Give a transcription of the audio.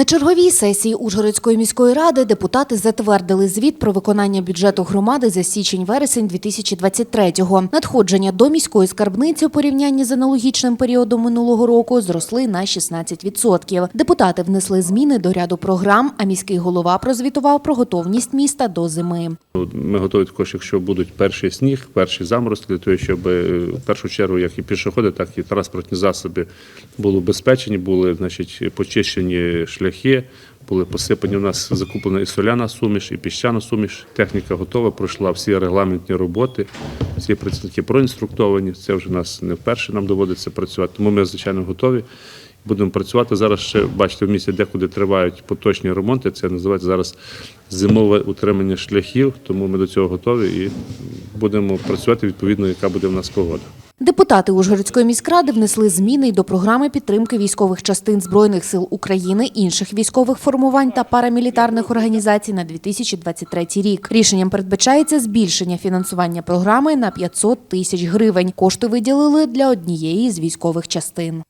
На черговій сесії Ужгородської міської ради депутати затвердили звіт про виконання бюджету громади за січень-вересень 2023-го. Надходження до міської скарбниці у порівнянні з аналогічним періодом минулого року зросли на 16%. Депутати внесли зміни до ряду програм, а міський голова прозвітував про готовність міста до зими. Ми готові також, якщо будуть перший сніг, перші заморозки, для того, щоб е, в першу чергу як і пішоходи, так і транспортні засоби були убезпечені, були значить, почищені шляхи, були посипані. У нас закуплена і соляна суміш, і піщана суміш. Техніка готова, пройшла всі регламентні роботи. Всі працівники проінструктовані. Це вже нас не вперше нам доводиться працювати. Тому ми, звичайно, готові. Будемо працювати зараз. Ще бачите, в місті декуди тривають поточні ремонти. Це називається зараз зимове утримання шляхів. Тому ми до цього готові і будемо працювати відповідно, яка буде в нас погода. Депутати Ужгородської міськради внесли зміни й до програми підтримки військових частин Збройних сил України, інших військових формувань та парамілітарних організацій на 2023 рік. Рішенням передбачається збільшення фінансування програми на 500 тисяч гривень. Кошти виділили для однієї з військових частин.